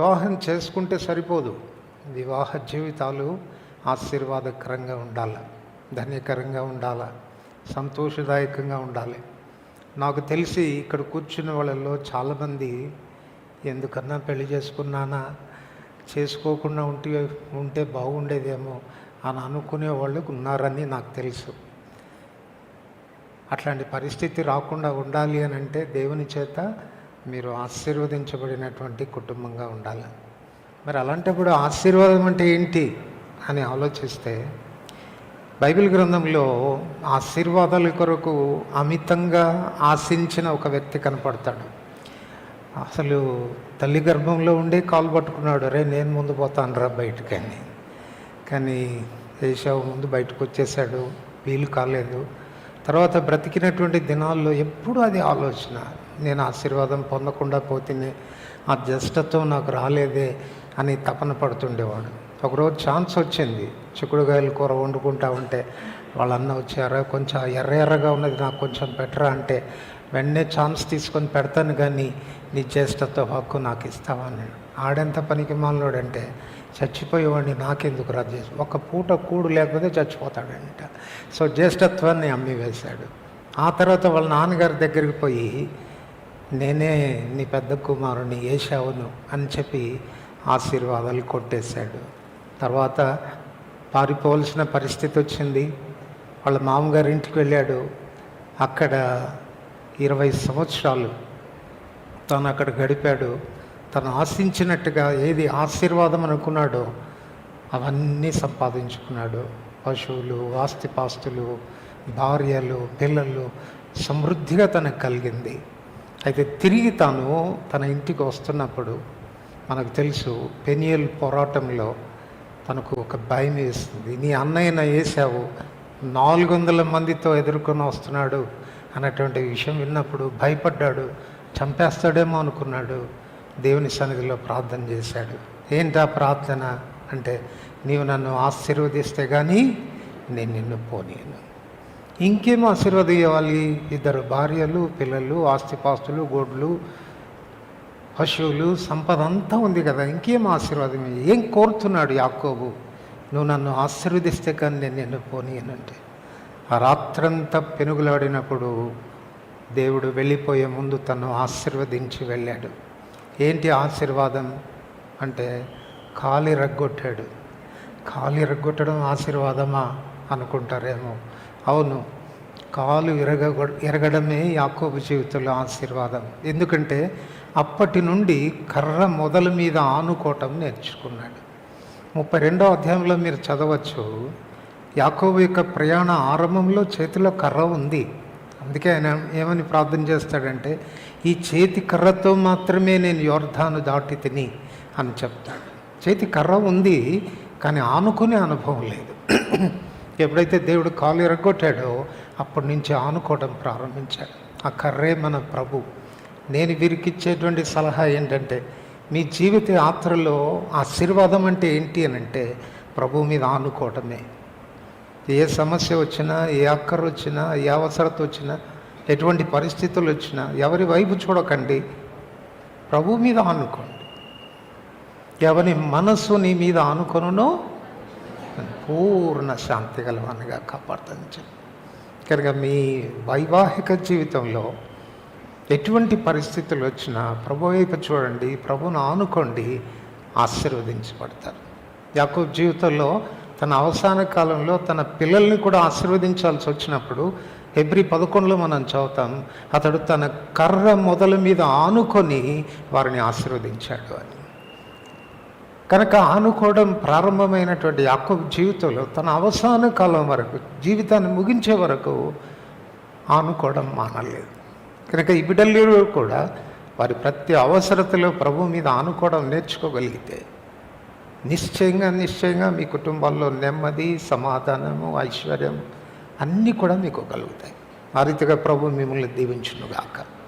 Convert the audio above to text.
వివాహం చేసుకుంటే సరిపోదు. వివాహ జీవితాలు ఆశీర్వాదకరంగా ఉండాలి ధన్యకరంగా ఉండాలి సంతోషదాయకంగా ఉండాలి. నాకు తెలిసి ఇక్కడ కూర్చున్న వాళ్ళల్లో చాలామంది ఎందుకన్నా పెళ్ళి చేసుకున్నానా చేసుకోకుండా ఉంటే ఉంటే బాగుండేదేమో అని అనుకునే వాళ్ళు ఉన్నారని నాకు తెలుసు. అట్లాంటి పరిస్థితి రాకుండా ఉండాలి అని అంటే దేవుని చేత మీరు ఆశీర్వదించబడినటువంటి కుటుంబంగా ఉండాలి. మరి అలాంటప్పుడు ఆశీర్వాదం అంటే ఏంటి అని ఆలోచిస్తే బైబిల్ గ్రంథంలో ఆశీర్వాదాల కొరకు అమితంగా ఆశించిన ఒక వ్యక్తి కనపడతాడు. అసలు తల్లి గర్భంలో ఉండే కాలు పట్టుకున్నాడు. రే నేను ముందు పోతాను రా బయటకని కానీ ఏషావు ముందు బయటకు వచ్చేసాడు వీలు కాలేదు. తర్వాత బ్రతికినటువంటి దినాల్లో ఎప్పుడూ అది ఆలోచన. నేను ఆశీర్వాదం పొందకుండా పోతేనే ఆ జ్యేష్ఠత్వం నాకు రాలేదే అని తపన పడుతుండేవాడు. ఒకరోజు ఛాన్స్ వచ్చింది. చిక్కుడుకాయలు కూర వండుకుంటా ఉంటే వాళ్ళన్న వచ్చారా కొంచెం ఎర్ర ఎర్రగా ఉన్నది నాకు కొంచెం బెటరా అంటే వెంటనే ఛాన్స్ తీసుకొని పెడతాను కానీ నీ జ్యేష్ఠత్వ హక్కు నాకు ఇస్తావా అన్నాడు. ఆడెంత పనికి మాలోడంటే చచ్చిపోయేవాడిని నాకెందుకు రద్దు చేసి ఒక పూట కూడు లేకపోతే చచ్చిపోతాడంట. సో జ్యేష్ఠత్వాన్ని అమ్మివేశాడు. ఆ తర్వాత వాళ్ళ నాన్నగారి దగ్గరికి పోయి నేనే నీ పెద్ద కుమారుని ఏషావును అని చెప్పి ఆశీర్వాదాలు కొట్టేశాడు. తర్వాత పారిపోవలసిన పరిస్థితి వచ్చింది. వాళ్ళ మామగారి ఇంటికి వెళ్ళాడు. అక్కడ ఇరవై సంవత్సరాలు తను అక్కడ గడిపాడు. తను ఆశించినట్టుగా ఏది ఆశీర్వాదం అనుకున్నాడో అవన్నీ సంపాదించుకున్నాడు. పశువులు ఆస్తిపాస్తులు భార్యలు పిల్లలు సమృద్ధిగా తనకు కలిగింది. అయితే తిరిగి తాను తన ఇంటికి వస్తున్నప్పుడు మనకు తెలుసు పెనియల్ పోరాటంలో తనకు ఒక భయం వేస్తుంది నీ అన్నయ్యన వేసావు నాలుగు వందల మందితో ఎదుర్కొని వస్తున్నాడు అన్నటువంటి విషయం విన్నప్పుడు భయపడ్డాడు. చంపేస్తాడేమో అనుకున్నాడు. దేవుని సన్నిధిలో ప్రార్థన చేశాడు. ఏంటా ప్రార్థన? అంటే నీవు నన్ను ఆశీర్వదిస్తే కానీ నేను నిన్ను పోనీయను. ఇంకేం ఆశీర్వదించాలి ఇద్దరు భార్యలు పిల్లలు ఆస్తిపాస్తులు గోడ్లు పశువులు సంపద అంతా ఉంది కదా. ఇంకేం ఆశీర్వాదం? ఏం కోరుతున్నాడు యాకోబు? నువ్వు నన్ను ఆశీర్వదిస్తే కానీ నేను నిన్ను పోనీయనంటే ఆ రాత్రంతా పెనుగులాడినప్పుడు దేవుడు వెళ్ళిపోయే ముందు తను ఆశీర్వదించి వెళ్ళాడు. ఏంటి ఆశీర్వాదం? అంటే కాలి రగ్గొట్టాడు. కాలి రగ్గొట్టడం ఆశీర్వాదమా? అనుకుంటారేమో. అవును కాలు ఇరగ ఎరగడమే యాకోబు జీవితంలో ఆశీర్వాదం. ఎందుకంటే అప్పటి నుండి కర్ర మొదల మీద ఆనుకోవటం నేర్చుకున్నాడు. ముప్పై రెండో అధ్యాయంలో మీరు చదవచ్చు యాకోబు యొక్క ప్రయాణ ఆరంభంలో చేతిలో కర్ర ఉంది. అందుకే ఆయన ఏమని ప్రార్థన చేస్తాడంటే ఈ చేతి కర్రతో మాత్రమే నేను యోర్ధాను దాటి తిని అని చెప్తాడు. చేతి కర్ర ఉంది కానీ ఆనుకునే అనుభవం లేదు. ఎప్పుడైతే దేవుడు కాలు ఎరగొట్టాడో అప్పటి నుంచి ఆనుకోవడం ప్రారంభించాడు. ఆ కర్రే మన ప్రభు. నేను వీరికిచ్చేటువంటి సలహా ఏంటంటే మీ జీవిత యాత్రలో ఆశీర్వాదం అంటే ఏంటి అని అంటే ప్రభు మీద ఆనుకోవటమే. ఏ సమస్య వచ్చినా ఏ అక్కర వచ్చినా ఏ అవసరత వచ్చినా ఎటువంటి పరిస్థితులు వచ్చినా ఎవరి వైపు చూడకండి. ప్రభు మీద ఆనుకోండి. ఎవరి మనస్సు నీ మీద ఆనుకొనునో పూర్ణ శాంతి గలవానిగా కాపాడుతుంది కనుక మీ వైవాహిక జీవితంలో ఎటువంటి పరిస్థితులు వచ్చినా ప్రభు వైపు చూడండి ప్రభును ఆనుకోండి ఆశీర్వదించబడతారు. యాకోబ్ జీవితంలో తన అవసాన కాలంలో తన పిల్లల్ని కూడా ఆశీర్వదించాల్సి వచ్చినప్పుడు ఎబ్రి పదకొండులో మనం చదువుతాం అతడు తన కర్ర మొదల మీద ఆనుకొని వారిని ఆశీర్వదించాడు అని. కనుక ఆనుకోవడం ప్రారంభమైనటువంటి యాకోబు జీవితంలో తన అవసాన కాలం వరకు జీవితాన్ని ముగించే వరకు ఆనుకోవడం మానలేదు. కనుక ఈ బిడ్డలు కూడా వారి ప్రతి అవసరతలో ప్రభు మీద ఆనుకోవడం నేర్చుకోగలిగితే నిశ్చయంగా నిశ్చయంగా మీ కుటుంబాల్లో నెమ్మది సమాధానము ఐశ్వర్యం అన్నీ కూడా మీకు కలుగుతాయి. ఆ రీతిగా ప్రభు మిమ్మల్ని దీవించునుగాక.